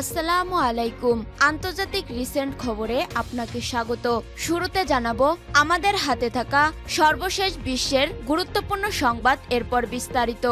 আসসালামু আলাইকুম। আন্তর্জাতিক রিসেন্ট খবরে আপনাকে স্বাগত। শুরুতে জানাব, আমাদের হাতে থাকা সর্বশেষ বিশ্বের গুরুত্বপূর্ণ সংবাদ, এরপর বিস্তারিত।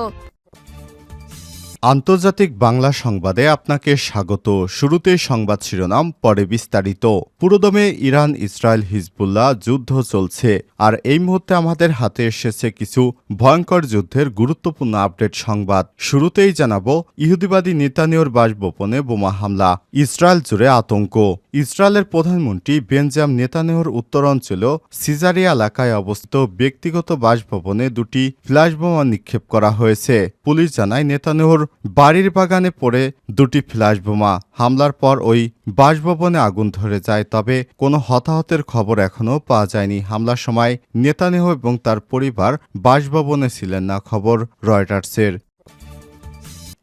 আন্তর্জাতিক বাংলা সংবাদে আপনাকে স্বাগত। শুরুতে সংবাদ শিরোনাম, পরে বিস্তারিত। পুরোদমে ইরান, ইসরায়েল, হিজবুল্লাহ যুদ্ধ চলছে। আর এই মুহূর্তে আমাদের হাতে এসেছে কিছু ভয়ঙ্কর যুদ্ধের গুরুত্বপূর্ণ আপডেট সংবাদ। শুরুতেই জানাব, ইহুদিবাদী নেতানিয়র বাসভবনে বোমা হামলা, ইসরায়েল জুড়ে আতঙ্ক। ইসরায়েলের প্রধানমন্ত্রী বেনজাম নেতানিয়র উত্তরাঞ্চল সিজারিয়া এলাকায় অবস্থিত ব্যক্তিগত বাসভবনে দুটি ফ্ল্যাশ বোমা নিক্ষেপ করা হয়েছে। পুলিশ জানায় নেতানিয়র বাড়ির বাগানে পড়ে দুটি ফ্ল্যাশ বোমা। হামলার পর ওই বাসভবনে আগুন ধরে যায়, তবে কোনো হতাহতের খবর এখনও পাওয়া যায়নি। হামলার সময় নেতানেহ এবং তার পরিবার বাসভবনে ছিলেন না, খবর রয়টার্সের।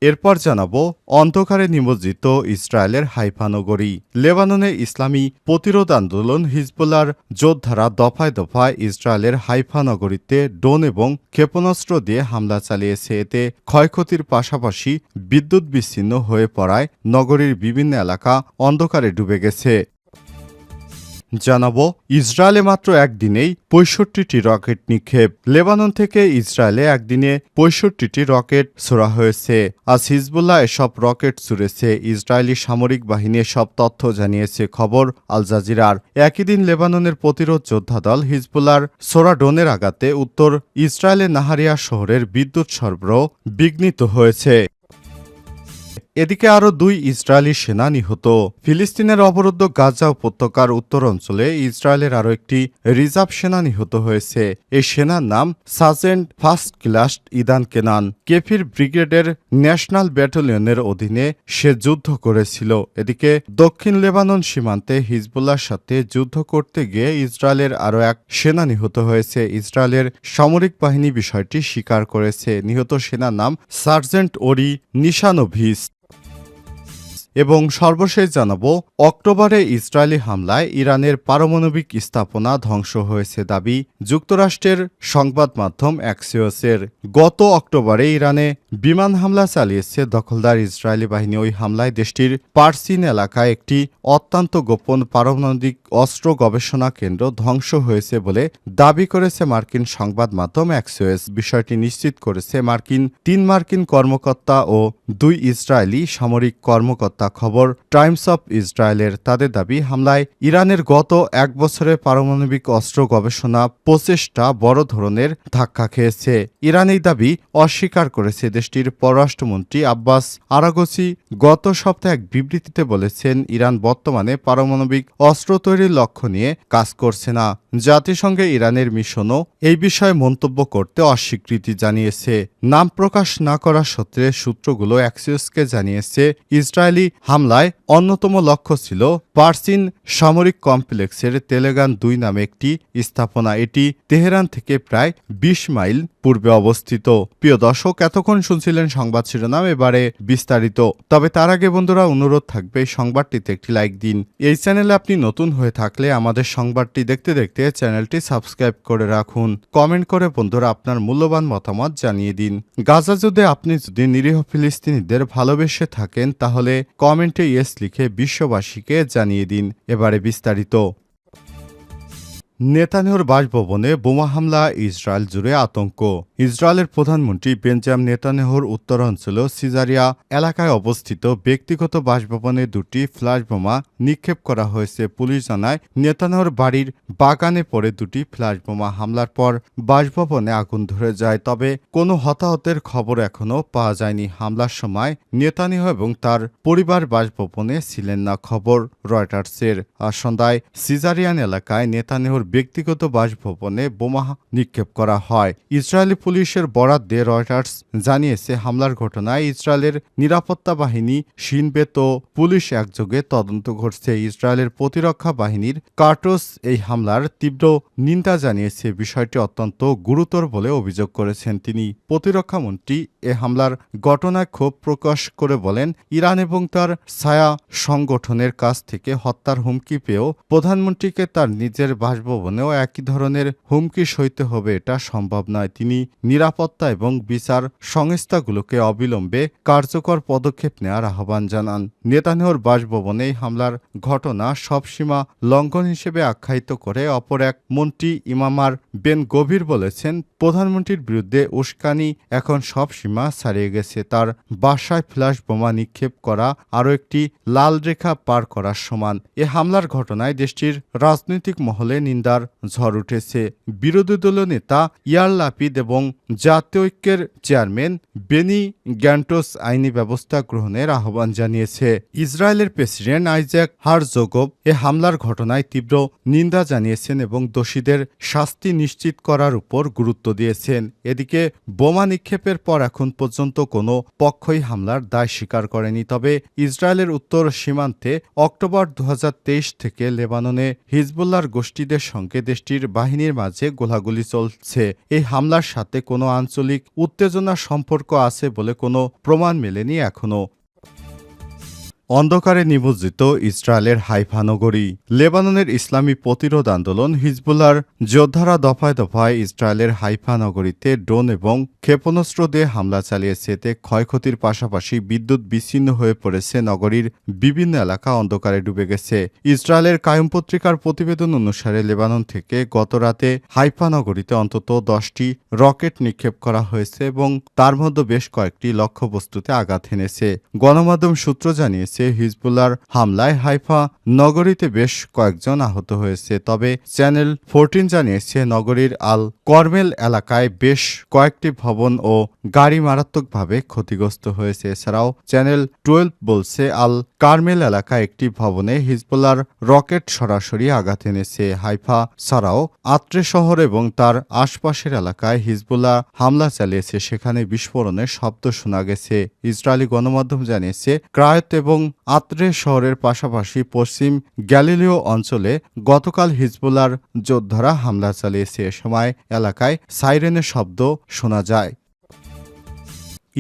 এরপর জানাব অন্ধকারে নিমজ্জিত ইসরায়েলের হাইফা নগরী। লেবাননে ইসলামী প্রতিরোধ আন্দোলন হিজবুল্লার যোদ্ধারা দফায় দফায় ইসরায়েলের হাইফা নগরীতে ড্রোন এবং ক্ষেপণাস্ত্র দিয়ে হামলা চালিয়েছে। এতে ক্ষয়ক্ষতির পাশাপাশি বিদ্যুৎ বিচ্ছিন্ন হয়ে পড়ায় নগরীর বিভিন্ন এলাকা অন্ধকারে ডুবে গেছে। জানাব, ইসরায়েলে মাত্র একদিনেই পঁয়ষট্টিটি রকেট নিক্ষেপ। লেবানন থেকে ইসরায়েলে একদিনে পঁয়ষট্টিটি রকেট ছোড়া হয়েছে। আজ হিজবুল্লাহ এসব রকেট ছুড়েছে। ইসরায়েলি সামরিক বাহিনী সব তথ্য জানিয়েছে খবর আল জাজিরার। একই দিন লেবাননের প্রতিরোধ যোদ্ধা দল হিজবুল্লার সোরা ডোনের আঘাতে উত্তর ইসরায়েলের নাহারিয়া শহরের বিদ্যুৎ সরবরাহ বিঘ্নিত হয়েছে। এদিকে আরও দুই ইসরায়েলি সেনা নিহত। ফিলিস্তিনের অবরুদ্ধ গাজা উপত্যকার উত্তর অঞ্চলে ইসরায়েলের আরও একটি রিজার্ভ সেনা নিহত হয়েছে। এই সেনার নাম sergeant first class Idan Kenan. Kfir ব্রিগেডের ন্যাশনাল ব্যাটালিয়নের অধীনে সে যুদ্ধ করেছিল। এদিকে দক্ষিণ লেবানন সীমান্তে হিজবুল্লার সাথে যুদ্ধ করতে গিয়ে ইসরায়েলের আরও এক সেনা নিহত হয়েছে। ইসরায়েলের সামরিক বাহিনী বিষয়টি স্বীকার করেছে। নিহত সেনার নাম সার্জেন্ট ওরি নিশানোভিস এবং সর্বশেষ জানাব, অক্টোবরে ইসরায়েলি হামলায় ইরানের পারমাণবিক স্থাপনা ধ্বংস হয়েছে দাবি যুক্তরাষ্ট্রের সংবাদ মাধ্যম অ্যাক্সিওসের। গত অক্টোবরে ইরানে বিমান হামলা চালিয়েছে দখলদার ইসরায়েলি বাহিনী। ওই হামলায় দেশটির পার্সিন এলাকায় একটি অত্যন্ত গোপন পারমাণবিক অস্ত্র গবেষণা কেন্দ্র ধ্বংস হয়েছে বলে দাবি করেছে মার্কিন সংবাদ মাধ্যম অ্যাক্সিওস বিষয়টি নিশ্চিত করেছে মার্কিন তিন মার্কিন কর্মকর্তা ও দুই ইসরায়েলি সামরিক কর্মকর্তা খবর টাইমস অফ ইসরায়েলের। তাদের দাবি, হামলায় ইরানের গত এক বছরে পারমাণবিক অস্ত্র গবেষণা প্রচেষ্টা বড় ধরনের ধাক্কা খেয়েছে। ইরান এই দাবি অস্বীকার করেছে দেশটির পররাষ্ট্রমন্ত্রী আব্বাস আরাগোসি গত সপ্তাহে এক বিবৃতিতে বলেছেন, ইরান বর্তমানে পারমাণবিক অস্ত্র তৈরির লক্ষ্য নিয়ে কাজ করছে না। জাতিসংঘে ইরানের মিশনও এই বিষয়ে মন্তব্য করতে অস্বীকৃতি জানিয়েছে। নাম প্রকাশ না করা সত্ত্বে সূত্রগুলো অ্যাক্সিসকে জানিয়েছে, ইসরায়েলি হামলায় অন্যতম লক্ষ্য ছিল পার্সিন সামরিক কমপ্লেক্সের তেলেগান দুই নামে একটি স্থাপনা। এটি তেহরান থেকে প্রায় ২০ মাইল পূর্বে অবস্থিত। প্রিয় দর্শক, এতক্ষণ শুনছিলেন সংবাদ শিরোনাম, এবারে বিস্তারিত। তবে তার আগে বন্ধুরা, অনুরোধ থাকবে সংবাদটিতে একটি লাইক দিন। এই চ্যানেলে আপনি নতুন হয়ে থাকলে আমাদের সংবাদটি দেখতে দেখতে চ্যানেলটি সাবস্ক্রাইব করে রাখুন? কমেন্ট করে বন্ধুরা আপনার মূল্যবান মতামত জানিয়ে দিন। গাজা যুদ্ধে আপনি যদি নিরীহ ফিলিস্তিনিদের ভালোবেসে থাকেন, তাহলে কমেন্টে ইয়েস লিখে বিশ্ববাসীকে জানিয়ে দিন। এবারে বিস্তারিত। নেতানিয়াহুর বাসভবনে বোমা হামলা, ইসরায়েল জুড়ে আতঙ্ক। ইসরায়েলের প্রধানমন্ত্রী বেঞ্জাম নেতানিয়াহুর উত্তরাঞ্চল সিজারিয়া এলাকায় অবস্থিত ব্যক্তিগত বাসভবনে দুটি ফ্ল্যাশ বোমা নিক্ষেপ করা হয়েছে পুলিশ জানায়। নেতানেহর বাড়ির বাগানে পড়ে দুটি ফ্ল্যাশ বোমা হামলার পর বাসভবনে আগুন ধরে যায়, তবে কোনো হতাহতের খবর এখনও পাওয়া যায়নি। হামলার সময় নেতানিয়াহু এবং তার পরিবার বাসভবনে ছিলেন না, খবর রয়টার্সের। সন্ধ্যায় সিজারিয়ান এলাকায় নেতানিয়াহুর ব্যক্তিগত বাসভবনে বোমা নিক্ষেপ করা হয়। ইসরায়েলি পুলিশের বরাত দিয়ে রয়টার্স জানিয়েছে, হামলার ঘটনায় ইসরায়েলের নিরাপত্তা বাহিনী সিনবেত ও পুলিশ একযোগে তদন্ত করছে। ইসরায়েলের প্রতিরক্ষা বাহিনীর কার্টোস এই হামলার তীব্র নিন্দা জানিয়েছে। বিষয়টি অত্যন্ত গুরুতর বলে অভিযোগ করেছেন তিনি। প্রতিরক্ষামন্ত্রী এ হামলার ঘটনায় ক্ষোভ প্রকাশ করে বলেন, ইরান এবং তার ছায়া সংগঠনের কাছ থেকে হত্যার হুমকি পেয়েও প্রধানমন্ত্রীকে তার নিজের বাসভবন বাসভবনেও একই ধরনের হুমকি সইতে হবে, এটা সম্ভব নয়। তিনি নিরাপত্তা এবং বিচার সংস্থাগুলোকে অবিলম্বে কার্যকর পদক্ষেপ নেওয়ার আহ্বান জানান। নেতানিয়াহুর বাসভবনে এই হামলার ঘটনা সব সীমা লঙ্ঘন হিসেবে আখ্যায়িত করে অপর এক মন্ত্রী ইমামার বেন গভীর বলেছেন, প্রধানমন্ত্রীর বিরুদ্ধে উস্কানি এখন সব সীমা ছাড়িয়ে গেছে। তার বাসায় ফ্ল্যাশ বোমা নিক্ষেপ করা আরও একটি লাল রেখা পার করার সমান। এ হামলার ঘটনায় দেশটির রাজনৈতিক মহলে নিন্দার ঝড় উঠেছে। বিরোধী দলীয় নেতা ইয়ার লাপিদ এবং জাতীয় ঐক্যের চেয়ারম্যান বেনি গ্যান্টোস আইনি ব্যবস্থা গ্রহণের আহ্বান জানিয়েছে। ইসরায়েলের প্রেসিডেন্ট আইজ্যাক হারজোগব এ হামলার ঘটনায় তীব্র নিন্দা জানিয়েছেন এবং দোষীদের শাস্তি নিশ্চিত করার উপর গুরুত্ব দিয়েছেন। এদিকে বোমা নিক্ষেপের পর এখন পর্যন্ত কোনো পক্ষই হামলার দায় স্বীকার করেনি। তবে ইসরায়েলের উত্তর সীমান্তে অক্টোবর দু হাজার তেইশ থেকে লেবাননে হিজবুল্লার গোষ্ঠীদের সঙ্গে দেশটির বাহিনীর মাঝে গোলাগুলি চলছে। এই হামলার সাথে কোনো আঞ্চলিক উত্তেজনার সম্পর্ক আছে বলে কোনো প্রমাণ মেলেনি এখনও অন্ধকারে নিমজ্জিত ইসরায়েলের হাইফা নগরী। লেবাননের ইসলামী প্রতিরোধ আন্দোলন হিজবুলার যোদ্ধারা দফায় দফায় ইসরায়েলের হাইফা নগরীতে ড্রোন এবং ক্ষেপণাস্ত্র দিয়ে হামলা চালিয়েছে। এতে ক্ষয়ক্ষতির পাশাপাশি বিদ্যুৎ বিচ্ছিন্ন হয়ে পড়েছে নগরীর বিভিন্ন এলাকা অন্ধকারে ডুবে গেছে। ইসরায়েলের কায়ম পত্রিকার প্রতিবেদন অনুসারে লেবানন থেকে গত রাতে হাইফা নগরীতে অন্তত দশটি রকেট নিক্ষেপ করা হয়েছে এবং তার মধ্যে বেশ কয়েকটি লক্ষ্যবস্তুতে আঘাত এনেছে গণমাধ্যম সূত্র জানিয়েছে হিজবুল্লার হামলায় হাইফা নগরীতে বেশ কয়েকজন আহত হয়েছে। তবে চ্যানেল ফোরটিন জানিয়েছে, নগরীর আল কর্মেল এলাকায় বেশ কয়েকটি ভবন ও গাড়ি মারাত্মকভাবে ক্ষতিগ্রস্ত হয়েছে। এছাড়াও চ্যানেল টুয়েলভ বলছে, আল কার্মেল এলাকায় একটি ভবনে হিজবুল্লার রকেট সরাসরি আঘাত এনেছে। হাইফা ছাড়াও আত্রে শহর এবং তার আশপাশের এলাকায় হিজবুল্লাহ হামলা চালিয়েছে। সেখানে বিস্ফোরণের শব্দ শোনা গেছে। ইসরায়েলি গণমাধ্যম জানিয়েছে, ক্রায়ত এবং আত্রে শহরের পাশাপাশি পশ্চিম গ্যালিলিও অঞ্চলে গতকাল হিজবুলার যোদ্ধারা হামলা চালিয়েছে। এ সময় এলাকায় সাইরেনের শব্দ শোনা যায়।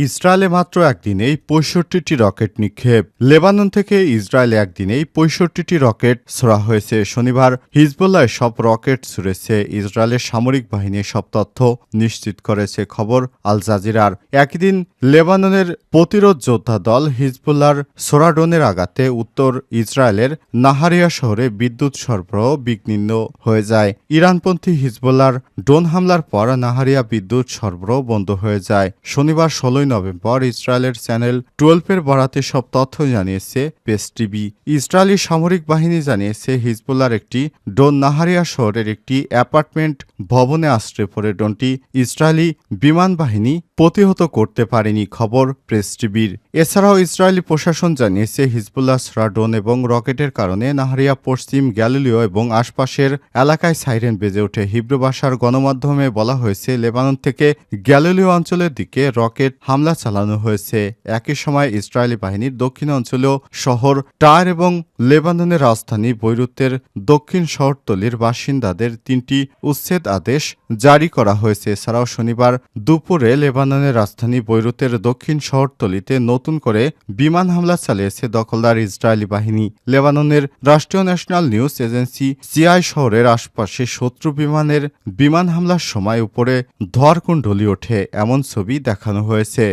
ইসরায়েলে মাত্র একদিনেই পঁয়ষট্টিটি রকেট নিক্ষেপ। লেবানন থেকে ইসরায়েলে একদিনেই পঁয়ষট্টিটি রকেট ছোড়া হয়েছে। শনিবার হিজবুল্লাহ সব রকেট ছুড়েছে। ইসরায়েলের সামরিক বাহিনী সব তথ্য নিশ্চিত করেছে খবর আল জাজিরার। একদিন লেবাননের প্রতিরোধ যোদ্ধা দল হিজবুল্লার সোরাডোনের আঘাতে উত্তর ইসরায়েলের নাহারিয়া শহরে বিদ্যুৎ সরবরাহ বিঘ্নিন্ন হয়ে যায়। ইরানপন্থী হিজবুল্লার ড্রোন হামলার পর নাহারিয়া বিদ্যুৎ সরবরাহ বন্ধ হয়ে যায়। শনিবার ষোলোই নভেম্বর ইসরায়েলের চ্যানেল টুয়েলভের বরাতে সব তথ্য জানিয়েছে পেস টিভি। ইসরায়েলি সামরিক বাহিনী জানিয়েছে হিজবুল্লার একটি ড্রোন নাহারিয়া শহরের একটি অ্যাপার্টমেন্ট ভবনে আশ্রয় পড়ে ড্রোনটি ইসরায়েলি বিমান বাহিনী প্রতিহত করতে পারেনি খবর প্রেস টিভির। এছাড়াও ইসরায়েলি প্রশাসন জানিয়েছে, হিজবুল্লাহ সরা ড্রোন এবং রকেটের কারণে নাহারিয়া পশ্চিম গ্যালিলিও এবং আশপাশের এলাকায় সাইরেন বেজে ওঠে। হিব্রু ভাষার গণমাধ্যমে বলা হয়েছে, লেবানন থেকে গ্যালিলিও অঞ্চলের দিকে রকেট হামলা চালানো হয়েছে। একই সময় ইসরায়েলি বাহিনীর দক্ষিণ অঞ্চলীয় শহর টায়ার এবং লেবাননের রাজধানী বৈরুতের দক্ষিণ শহরতলির বাসিন্দাদের তিনটি উচ্ছেদ আদেশ জারি করা হয়েছে। এছাড়াও শনিবার দুপুরে লেবাননের রাজধানী বৈরুতের দক্ষিণ শহরতলিতে নতুন করে বিমান হামলা চালিয়েছে দখলদার ইসরায়েলি বাহিনী। লেবাননের রাষ্ট্রীয় ন্যাশনাল নিউজ এজেন্সি সিআই শহরের আশপাশে শত্রু বিমানের বিমান হামলার সময় উপরে ধোয়ারকুণ্ডলি ওঠে। এমন ছবি দেখানো হয়েছে।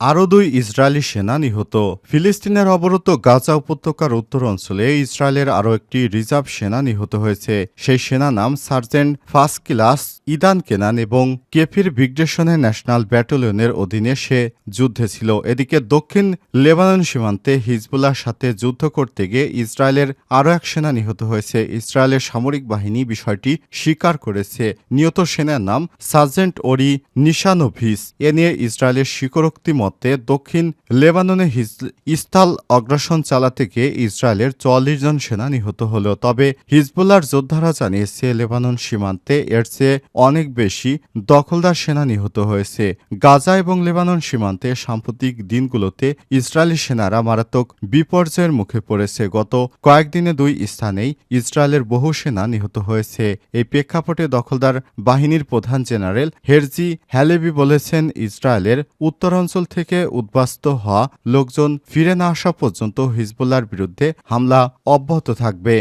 আরও দুই ইসরায়েলি সেনা নিহত। ফিলিস্তিনের অবরত গাজা উপত্যকার উত্তর অঞ্চলে ইসরায়েলের আরও একটি রিজার্ভ সেনা নিহত হয়েছে। সেই সেনা নাম সার্জেন্ট ফাসকিলাস ইদান কেনান এবং কেফির ভিগডেশনের ন্যাশনাল ব্যাটালিয়নের অধীনে সে যুদ্ধে ছিল। এদিকে দক্ষিণ লেবানন সীমান্তে হিজবুল্লার সাথে যুদ্ধ করতে গিয়ে ইসরায়েলের আরও এক সেনা নিহত হয়েছে। ইসরায়েলের সামরিক বাহিনী বিষয়টি স্বীকার করেছে। নিহত সেনার নাম সার্জেন্ট ওরি নিশানোভিস। এ নিয়ে ইসরায়েলের স্বীকারোক্তি মতে, দক্ষিণ লেবাননে ইস্তাল অগ্রাসন চালাতে গিয়ে ইসরায়েলের চুয়াল্লিশ জন সেনা নিহত হলো। তবে হিজবুল্লার যোদ্ধারা জানিয়েছে, লেবানন সীমান্তে এর চেয়ে অনেক বেশি দখলদার সেনা নিহত হয়েছে। গাজা এবং লেবানন সীমান্তে সাম্প্রতিক দিনগুলোতে ইসরায়েলি সেনারা মারাত্মক বিপর্যয়ের মুখে পড়েছে। গত কয়েকদিনে দুই স্থানেই ইসরায়েলের বহু সেনা নিহত হয়েছে। এই প্রেক্ষাপটে দখলদার বাহিনীর প্রধান জেনারেল হেরজি হ্যালেবি বলেছেন, ইসরায়েলের উত্তরাঞ্চল থেকে উদ্বাস্ত হওয়া লোকজন ফিরে না আসা পর্যন্ত হিজবুল্লার বিরুদ্ধে হামলা অব্যাহত থাকবে।